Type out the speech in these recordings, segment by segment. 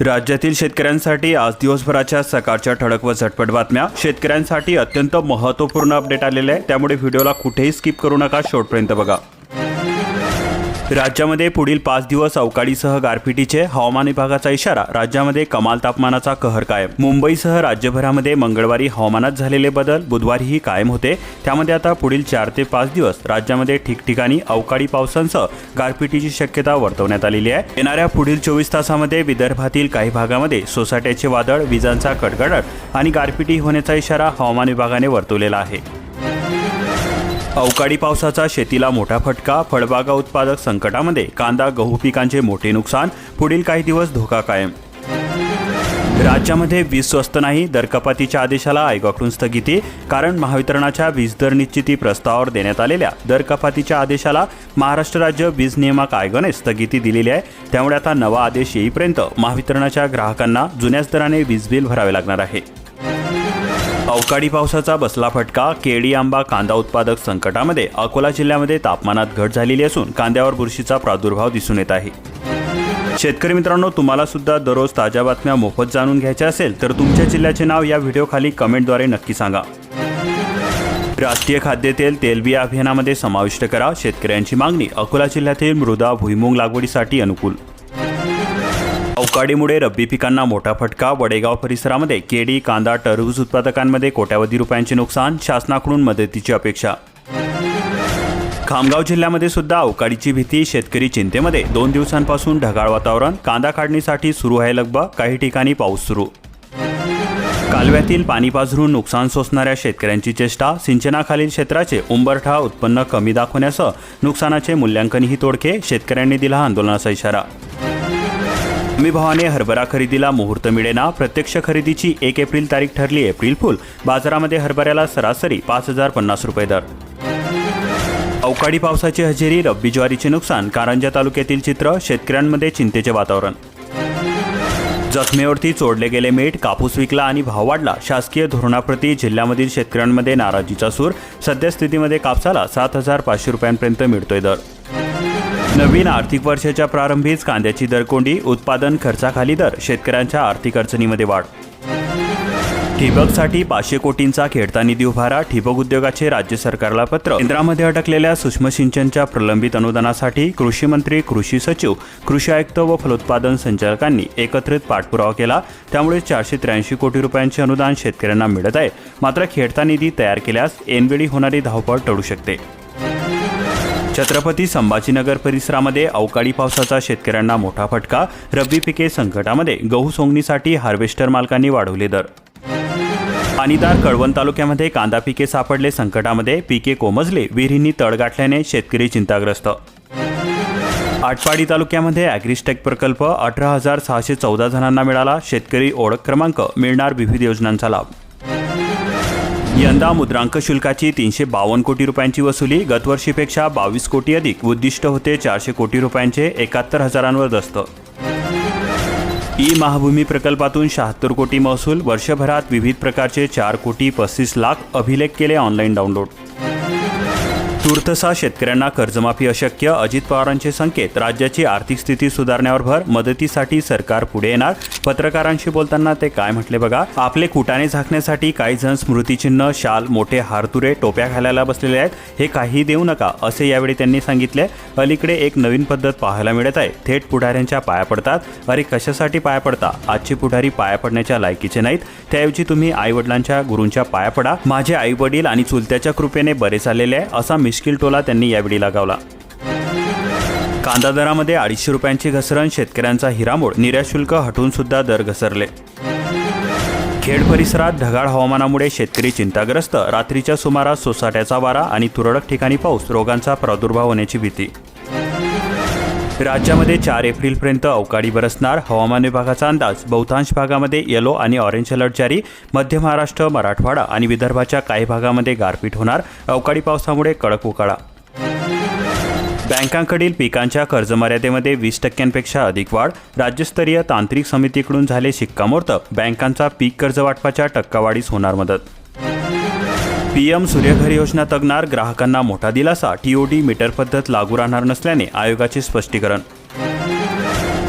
राज्यातील शेतकऱ्यांसाठी आज दिवसभराच्या सकाळच्या ठळक व झटपट बातम्या. शेतकऱ्यांसाठी अत्यंत महत्त्वपूर्ण अपडेट आलेले आहे. त्यामुळे व्हिडिओला कुठेही स्किप करू नका. शेवटपर्यंत बघा. राज्यामध्ये पुढील पाच दिवस अवकाळीसह गारपिटीचे हवामान विभागाचा इशारा राज्यामध्ये कमाल तापमानाचा कहर कायम. मुंबईसह राज्यभरामध्ये मंगळवारी हवामानात झालेले बदल बुधवारीही कायम होते. त्यामध्ये आता पुढील चार ते पाच दिवस राज्यामध्ये ठिकठिकाणी अवकाळी पावसांसह गारपिटीची शक्यता वर्तवण्यात आलेली आहे. येणाऱ्या पुढील चोवीस तासामध्ये विदर्भातील काही भागामध्ये सोसाट्याचे वादळ विजांचा कडकडट आणि गारपिटी होण्याचा इशारा हवामान विभागाने वर्तवलेला आहे. अवकाळी पावसाचा शेतीला मोठा फटका फळबागा उत्पादक संकटामध्ये कांदा गहू पिकांचे मोठे नुकसान पुढील काही दिवस धोका कायम. राज्यामध्ये वीज स्वस्त नाही दर कपातीच्या आदेशाला आयोगाकडून स्थगिती कारण महावितरणाच्या वीज दर निश्चिती प्रस्तावावर देण्यात आलेल्या दर कपातीच्या आदेशाला महाराष्ट्र राज्य वीज नियामक आयोगाने स्थगिती दिलेली आहे. त्यामुळे आता नवा आदेश येईपर्यंत महावितरणाच्या ग्राहकांना जुन्याच दराने वीज बिल भरावे लागणार आहे. अवकाळी पावसाचा बसला फटका केळी आंबा कांदा उत्पादक संकटामध्ये अकोला जिल्ह्यामध्ये तापमानात घट झालेली असून कांद्यावर बुरशीचा प्रादुर्भाव दिसून येत आहे. शेतकरी मित्रांनो तुम्हाला सुद्धा दररोज ताज्या बातम्या मोफत जाणून घ्यायच्या असेल तर तुमच्या जिल्ह्याचे नाव या व्हिडिओखाली कमेंटद्वारे नक्की सांगा. राष्ट्रीय खाद्यतेल तेलबिया अभियानामध्ये समाविष्ट करा. शेतकऱ्यांची मागणी अकोला जिल्ह्यातील मृदा भुईमुंग लागवडीसाठी अनुकूल. अवकाळीमुळे रब्बी पिकांना मोठा फटका. वडेगाव परिसरामध्ये केळी कांदा टरबूज उत्पादकांमध्ये कोट्यावधी रुपयांचे नुकसान शासनाकडून मदतीची अपेक्षा. खामगाव जिल्ह्यामध्ये सुद्धा अवकाळीची भीती शेतकरी चिंतेमध्ये. दोन दिवसांपासून ढगाळ वातावरण कांदा काढणीसाठी सुरू आहे लगबा काही ठिकाणी पाऊस सुरू. कालव्यातील पाणी पाझरून नुकसान सोसणाऱ्या शेतकऱ्यांची चेष्टा सिंचनाखालील क्षेत्राचे उंबरठा उत्पन्न कमी दाखवण्यासह नुकसानाचे मूल्यांकनही तोडके शेतकऱ्यांनी दिला आंदोलनाचा इशारा. हमी भावाने हरभरा खरेदीला मुहूर्त मिळेना. प्रत्यक्ष खरेदीची एक एप्रिल तारीख ठरली. April fool. बाजारामध्ये हरभऱ्याला सरासरी पाच हजार पन्नास रुपये दर. अवकाळी पावसाची हजेरी रब्बी ज्वारीचे नुकसान कारंजा तालुक्यातील चित्र शेतकऱ्यांमध्ये चिंतेचे वातावरण. जखमेवरती चोडले गेले मीठ कापूस विकला आणि भाव वाढला. शासकीय धोरणाप्रती जिल्ह्यामधील शेतकऱ्यांमध्ये नाराजीचा सूर. सद्यस्थितीमध्ये कापसाला सात हजार पाचशे रुपयांपर्यंत मिळतोय दर. नवीन आर्थिक वर्षाच्या प्रारंभीच कांद्याची दरकोंडी उत्पादन खर्चाखाली दर शेतकऱ्यांच्या आर्थिक अडचणीमध्ये वाढ. ठिबकसाठी पाचशे कोटींचा खेळता निधी उभारा ठिबक उद्योगाचे राज्य सरकारला पत्र. केंद्रामध्ये अडकलेल्या सूक्ष्म सिंचनच्या प्रलंबित अनुदानासाठी कृषी मंत्री कृषी सचिव कृषी आयुक्त व फलोत्पादन संचालकांनी एकत्रित पाठपुरावा केला. त्यामुळे चारशे त्र्याऐंशी कोटी रुपयांचे अनुदान शेतकऱ्यांना मिळत आहे. मात्र खेळता निधी तयार केल्यास एनवेळी होणारी धावपळ टळू शकते. छत्रपती संभाजीनगर परिसरामध्ये अवकाळी पावसाचा शेतकऱ्यांना मोठा फटका. रब्बी पिके संकटामध्ये गहू सोंगणीसाठी हार्वेस्टर मालकांनी वाढवले दर. पाणीदार कळवण तालुक्यामध्ये कांदा पिके सापडले संकटामध्ये पिके कोमजले विहिरींनी तळ गाठल्याने शेतकरी चिंताग्रस्त. आटपाडी तालुक्यामध्ये ॲग्रिस्टेक प्रकल्प अठरा हजार सहाशे चौदा जणांना मिळाला शेतकरी ओळख क्रमांक मिळणार विविध योजनांचा लाभ. यंदा मुद्रांक शुल्काची तीनशे बावन्न कोटी रुपयांची वसुली गतवर्षीपेक्षा बावीस कोटी अधिक. उद्दिष्ट होते चारशे कोटी रुपयांचे एकाहत्तर हजारांवर दस्त. ई महाभूमी प्रकल्पातून शहात्तर कोटी महसूल वर्षभरात विविध प्रकारचे चार कोटी पस्तीस लाख अभिलेख केले ऑनलाईन डाउनलोड तूर्तसा शेतकऱ्यांना कर्जमाफी अशक्य अजित पवारांचे संकेत राज्याची आर्थिक स्थिती सुधारण्यावर भर मदतीसाठी सरकार पुढे येणार? पत्रकारांशी बोलताना ते काय म्हटले बघा? आपले कुटाने झाकण्यासाठी काही जण स्मृतिचिन्ह शाल मोठे हारतुरे टोप्या घालायला बसलेले आहेत. हे काही देऊ नका असे यावेळी त्यांनी सांगितले. अलीकडे एक नवीन पद्धत पाहायला मिळत आहे. थेट पुढाऱ्यांच्या पाया पडतात. अरे कशासाठी पाया पडता? आजचे पुढारी पाया पडण्याच्या लायकीचे नाहीत. त्याऐवजी तुम्ही आई वडिलांच्या गुरूंच्या पाया पडा. माझे आई वडील आणि चुलत्याच्या कृपेने बरे चाललेले आहे असा मिश्किल टोला त्यांनी यावेळी लगावला. कांदा दरामध्ये अडीचशे रुपयांची घसरण शेतकऱ्यांचा हिरामोड निर्याशुल्क हटून हटवून सुद्धा दर घसरले. खेड परिसरात ढगाळ हवामानामुळे शेतकरी चिंताग्रस्त. रात्रीच्या सुमारास सोसाट्याचा वारा आणि तुरळक ठिकाणी पाऊस रोगांचा प्रादुर्भाव होण्याची भीती राज्यामध्ये चार एप्रिलपर्यंत अवकाळी बरसणार. हवामान विभागाचा अंदाज. बहुतांश भागामध्ये येलो आणि ऑरेंज अलर्ट जारी. मध्य महाराष्ट्र मराठवाडा आणि विदर्भाच्या काही भागामध्ये गारपीट होणार. अवकाळी पावसामुळे कडक उकाळा बँकांकडील पिकांच्या कर्जमर्यादेमध्ये वीस टक्क्यांपेक्षा अधिक वाढ. राज्यस्तरीय तांत्रिक समितीकडून झाले शिक्कामोर्तब. बँकांचा पीक कर्ज वाटपाच्या टक्कावाढीस होणार मदत. पीएम सूर्यघर योजना तगणार ग्राहकांना मोठा दिलासा टीओडी मीटर पद्धत लागू राहणार नसल्याने आयोगाचे स्पष्टीकरण.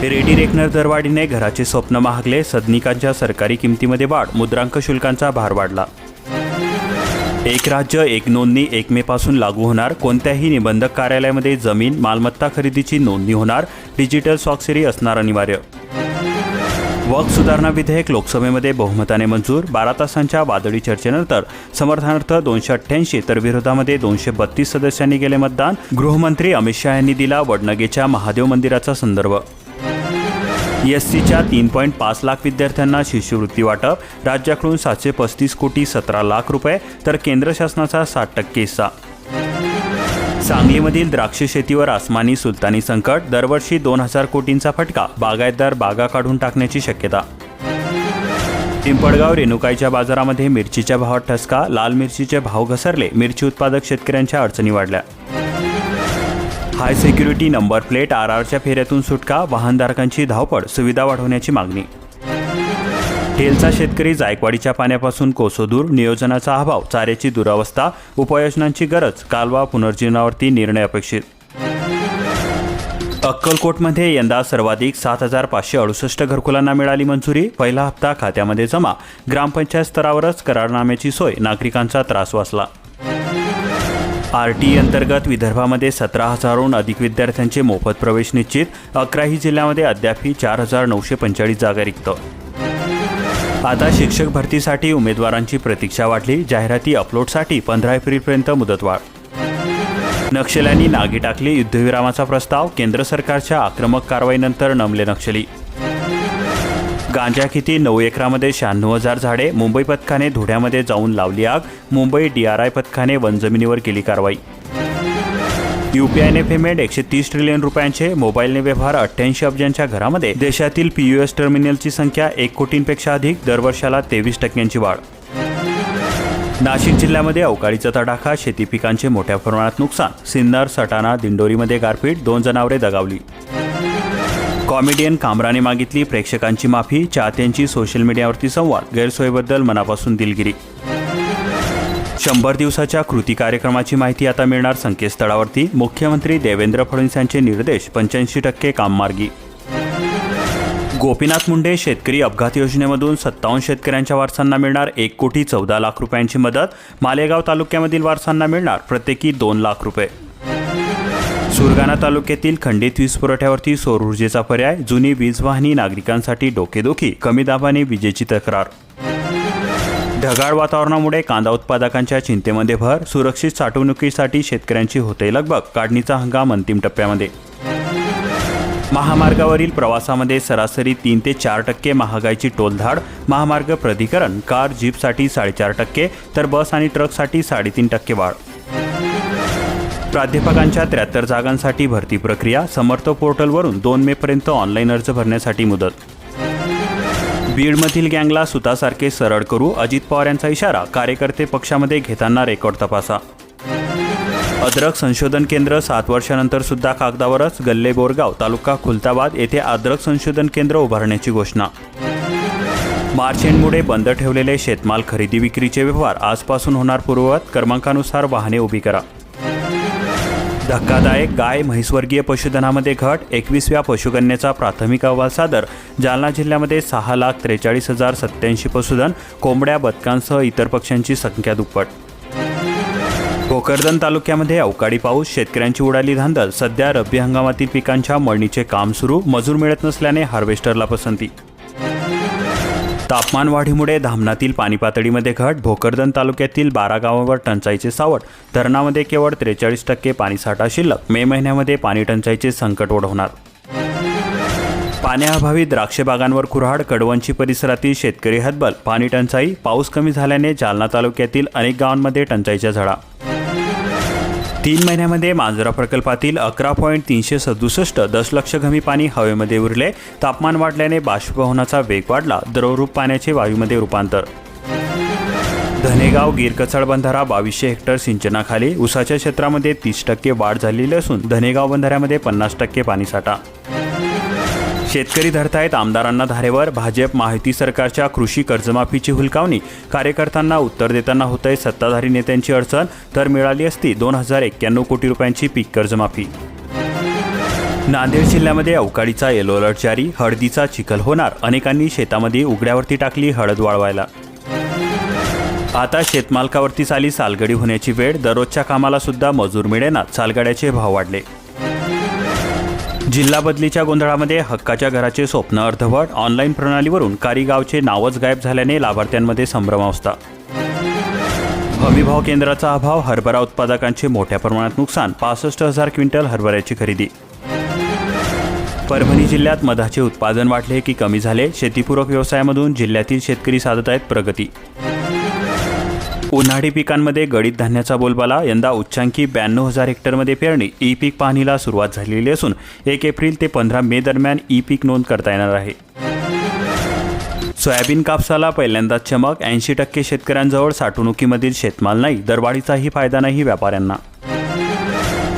रेडी रेकनर दरवाढीने घराचे स्वप्न महागले सदनिकांच्या सरकारी किमतीमध्ये वाढ मुद्रांक शुल्कांचा भार वाढला. एक राज्य एक नोंदणी एक मेपासून लागू होणार कोणत्याही निबंधक कार्यालयामध्ये जमीन मालमत्ता खरेदीची नोंदणी होणार डिजिटल स्वाक्षरी असणार अनिवार्य. वक्फ सुधारणा विधेयक लोकसभेमध्ये बहुमताने मंजूर बारा तासांच्या वादळी चर्चेनंतर समर्थनार्थ दोनशे अठ्ठ्याऐंशी तर विरोधामध्ये दोनशे बत्तीस सदस्यांनी गेले मतदान. गृहमंत्री अमित शहा यांनी दिला वडनगेच्या महादेव मंदिराचा संदर्भ. एस सीच्या तीन पॉईंट पाच लाख विद्यार्थ्यांना शिष्यवृत्ती वाटप राज्याकडून सातशे पस्तीस कोटी सतरा लाख रुपये तर केंद्र शासनाचा साठ टक्के हिस्सा. सांगलीमधील द्राक्ष शेतीवर आसमानी सुलतानी संकट दरवर्षी दोन हजार कोटींचा फटका बागायतदार बागा काढून टाकण्याची शक्यता. पिंपळगाव रेणुकाईच्या बाजारामध्ये मिरचीच्या भावात ठसका लाल मिरचीचे भाव घसरले मिरची उत्पादक शेतकऱ्यांच्या अडचणी वाढल्या. High security number plate R आरच्या फेऱ्यातून सुटका वाहनधारकांची धावपळ सुविधा वाढवण्याची मागणी. हेलचा शेतकरी जायकवाडीच्या पाण्यापासून कोसोदूर नियोजनाचा अभाव चाऱ्याची दुरावस्था उपाययोजनांची गरज कालवा पुनर्जीवनावरती निर्णय अपेक्षित. अक्कलकोटमध्ये यंदा सर्वाधिक सात हजार पाचशे अडुसष्ट घरकुलांना मिळाली मंजुरी. पहिला हप्ता खात्यामध्ये जमा. ग्रामपंचायत स्तरावरच करारनाम्याची सोय नागरिकांचा त्रास वाचला. आर टी अंतर्गत विदर्भामध्ये सतरा हजारहून अधिक विद्यार्थ्यांचे मोफत प्रवेश निश्चित. अकराही जिल्ह्यामध्ये अद्यापही चार हजार नऊशे पंचेचाळीस जागा रिक्त. आता शिक्षक भरतीसाठी उमेदवारांची प्रतीक्षा वाढली. जाहिराती अपलोडसाठी पंधरा एप्रिलपर्यंत मुदतवाढ. नक्षल्यांनी नागी टाकली युद्धविरामाचा प्रस्ताव. केंद्र सरकारच्या आक्रमक कारवाईनंतर नमले नक्षली. गांजा किती? नऊ एकरामध्ये शहाण्णव हजार झाडे. मुंबई पथकाने धुळ्यामध्ये जाऊन लावली आग. मुंबई डीआरआय पथकाने वनजमिनीवर केली कारवाई. युपीआयने पेमेंट एकशे तीस ट्रिलियन रुपयांचे मोबाईलने व्यवहार अठ्ठ्याऐंशी अब्जांच्या घरामध्ये देशातील पीयूएस टर्मिनलची संख्या एक कोटींपेक्षा अधिक दरवर्षाला तेवीस टक्क्यांची वाढ. नाशिक जिल्ह्यामध्ये अवकाळीचा तडाखा शेती पिकांचे मोठ्या प्रमाणात नुकसान सिन्नर सटाणा दिंडोरीमध्ये गारपीट दोन जनावरे दगावली. कॉमेडियन कामराने मागितली प्रेक्षकांची माफी चाहत्यांची सोशल मीडियावरती संवाद गैरसोयीबद्दल मनापासून दिलगिरी. शंभर दिवसाच्या कृती कार्यक्रमाची माहिती आता मिळणार संकेतस्थळावरती. मुख्यमंत्री देवेंद्र फडणवीस यांचे निर्देश पंच्याऐंशी टक्के काममार्गी. गोपीनाथ मुंडे शेतकरी अपघात योजनेमधून सत्तावन्न शेतकऱ्यांच्या वारसांना मिळणार एक कोटी चौदा लाख रुपयांची मदत. मालेगाव तालुक्यामधील वारसांना मिळणार प्रत्येकी दोन लाख रुपये. सुरगाणा तालुक्यातील खंडित वीज पुरवठ्यावरती सौर ऊर्जेचा पर्याय. जुनी वीज वाहिनी नागरिकांसाठी डोकेदुखी कमी दाबाने विजेची तक्रार. ढगाळ वातावरणामुळे कांदा उत्पादकांच्या चिंतेमध्ये भर सुरक्षित साठवणुकीसाठी शेतकऱ्यांची होते लगबग काढणीचा हंगाम अंतिम टप्प्यामध्ये. महामार्गावरील प्रवासामध्ये सरासरी तीन ते चार टक्के महागाईची टोलधाड महामार्ग प्राधिकरण कार जीपसाठी साडेचार टक्के तर बस आणि ट्रकसाठी साडेतीन टक्के वाढ. प्राध्यापकांच्या त्र्याहत्तर जागांसाठी भरती प्रक्रिया समर्थ पोर्टलवरून दोन मेपर्यंत ऑनलाईन अर्ज भरण्यासाठी मुदत. बीडमधील गँगला सुतासारखे सरळ करू अजित पवार यांचा इशारा कार्यकर्ते पक्षामध्ये घेताना रेकॉर्ड तपासा. अद्रक संशोधन केंद्र सात वर्षानंतर सुद्धा कागदावरच गल्ले बोरगाव तालुका खुलताबाद येथे अद्रक संशोधन केंद्र उभारण्याची घोषणा. मार्चेंडमुळे बंद ठेवलेले शेतमाल खरेदी विक्रीचे व्यवहार आजपासून होणार पूर्ववत. क्रमांकानुसार वाहने उभी करा. धक्कादायक गाय म्हैसवर्गीय पशुधनामध्ये घट एकवीसव्या पशुगणनेचा प्राथमिक अहवाल सादर. जालना जिल्ह्यामध्ये सहा लाख त्रेचाळीस हजार सत्याऐंशी पशुधन कोंबड्या बदकांसह इतर पक्ष्यांची संख्या दुप्पट. भोकरदन तालुक्यामध्ये अवकाळी पाऊस शेतकऱ्यांची उडाली धांदल. सध्या रब्बी हंगामातील पिकांच्या मळणीचे काम सुरू. मजूर मिळत नसल्याने हार्वेस्टरला पसंती. तापमान वाढीमुळे धामणातील पाणी पातळीमध्ये घट भोकरदन तालुक्यातील बारा गावांवर टंचाईचे सावट धरणामध्ये केवळ त्रेचाळीस टक्के पाणीसाठा शिल्लक मे महिन्यामध्ये पाणी टंचाईचे संकट ओढवणार. पाण्याअभावी द्राक्ष बागांवर कुऱ्हाड कडवंची परिसरातील शेतकरी हतबल पाणी टंचाई पाऊस कमी झाल्याने जालना तालुक्यातील अनेक गावांमध्ये टंचाईच्या झळा तीन महिन्यामध्ये मांजरा प्रकल्पातील अकरा पॉईंट तीनशे सदुसष्ट दशलक्ष घमी पाणी हवेमध्ये उरले. तापमान वाढल्याने बाष्पभवनाचा वेग वाढला. द्रवरूप पाण्याचे वायूमध्ये रूपांतर. धनेगाव गिरकचड बंधारा बावीसशे हेक्टर सिंचनाखाली. उसाच्या क्षेत्रामध्ये तीस टक्के वाढ झालेली असून धनेगाव बंधाऱ्यामध्ये पन्नास टक्के पाणीसाठा शेतकरी धरतायत आमदारांना धारेवर भाजप माहिती सरकारच्या कृषी कर्जमाफीची हुलकावणी. कार्यकर्त्यांना उत्तर देताना होतंय सत्ताधारी नेत्यांची अडचण तर मिळाली असती दोन हजार एक्क्याण्णव कोटी रुपयांची पीक कर्जमाफी. नांदेड जिल्ह्यामध्ये अवकाळीचा येलो अलर्ट जारी हळदीचा चिखल होणार अनेकांनी शेतामध्ये उघड्यावरती टाकली हळद वाळवायला. आता शेतमालकावरतीच आली सालगडी होण्याची वेळ दररोजच्या कामाला सुद्धा मजूर मिळेना सालगड्याचे भाव वाढले. जिल्हा बदलीच्या गोंधळामध्ये हक्काच्या घराचे स्वप्न अर्धवट ऑनलाईन प्रणालीवरून कारीगावचे नावच गायब झाल्याने लाभार्थ्यांमध्ये संभ्रमावस्था हमीभाव केंद्राचा अभाव हरभरा उत्पादकांचे मोठ्या प्रमाणात नुकसान पासष्ट हजार क्विंटल हरभऱ्याची खरेदी. परभणी जिल्ह्यात मधाचे उत्पादन वाढले की कमी झाले शेतीपूरक व्यवसायामधून जिल्ह्यातील शेतकरी साधत आहेत प्रगती. उन्हाळी पिकांमध्ये गळीत धान्याचा बोलबाला यंदा उच्चांकी ब्याण्णव हजार हेक्टरमध्ये पेरणी ई पीक पाहणीला सुरुवात झालेली असून एक एप्रिल ते पंधरा मे दरम्यान ई पीक नोंद करता येणार आहे. सोयाबीन कापसाला पहिल्यांदाच चमक ऐंशी टक्के शेतकऱ्यांजवळ साठवणुकीमधील शेतमाल नाही दरवाढीचाही फायदा नाही व्यापाऱ्यांना.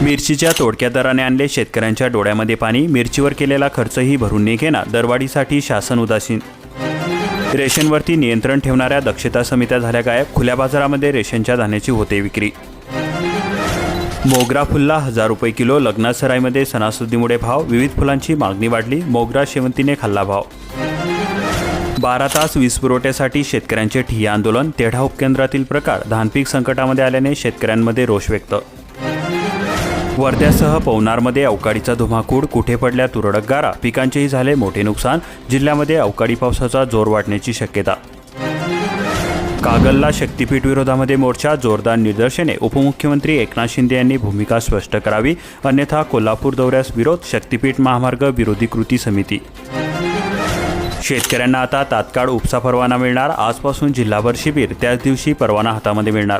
मिरचीच्या तोडक्या दराने आणले शेतकऱ्यांच्या डोळ्यामध्ये पाणी मिरचीवर केलेला खर्चही भरून निघेना दरवाढीसाठी शासन उदासीन रेशनवरती नियंत्रण ठेवणाऱ्या दक्षता समित्या झाल्या गायब. खुल्या बाजारामध्ये रेशनच्या धान्याची होते विक्री. मोगरा फुलला हजार रुपये किलो लग्नासराईमध्ये सणासुदीमुळे भाव विविध फुलांची मागणी वाढली मोगरा शेवंतीने खाल्ला भाव. बारा तास वीज पुरवठ्यासाठी शेतकऱ्यांचे ठिय्या आंदोलन तेढा उपकेंद्रातील प्रकार धानपीक संकटामध्ये आल्याने शेतकऱ्यांमध्ये रोष व्यक्त. वर्ध्यासह पवनारमध्ये अवकाळीचा धुमाकूळ कुठे पडल्या तुरळक गारा पिकांचेही झाले मोठे नुकसान जिल्ह्यामध्ये अवकाळी पावसाचा जोर वाढण्याची शक्यता. कागलला शक्तीपीठ विरोधामध्ये मोर्चा जोरदार निदर्शने उपमुख्यमंत्री एकनाथ शिंदे यांनी भूमिका स्पष्ट करावी अन्यथा कोल्हापूर दौऱ्यास विरोध शक्तीपीठ महामार्ग विरोधी कृती समिती. शेतकऱ्यांना आता तात्काळ उपसा परवाना मिळणार आजपासून जिल्हाभर शिबिर त्याच दिवशी परवाना हातामध्ये मिळणार.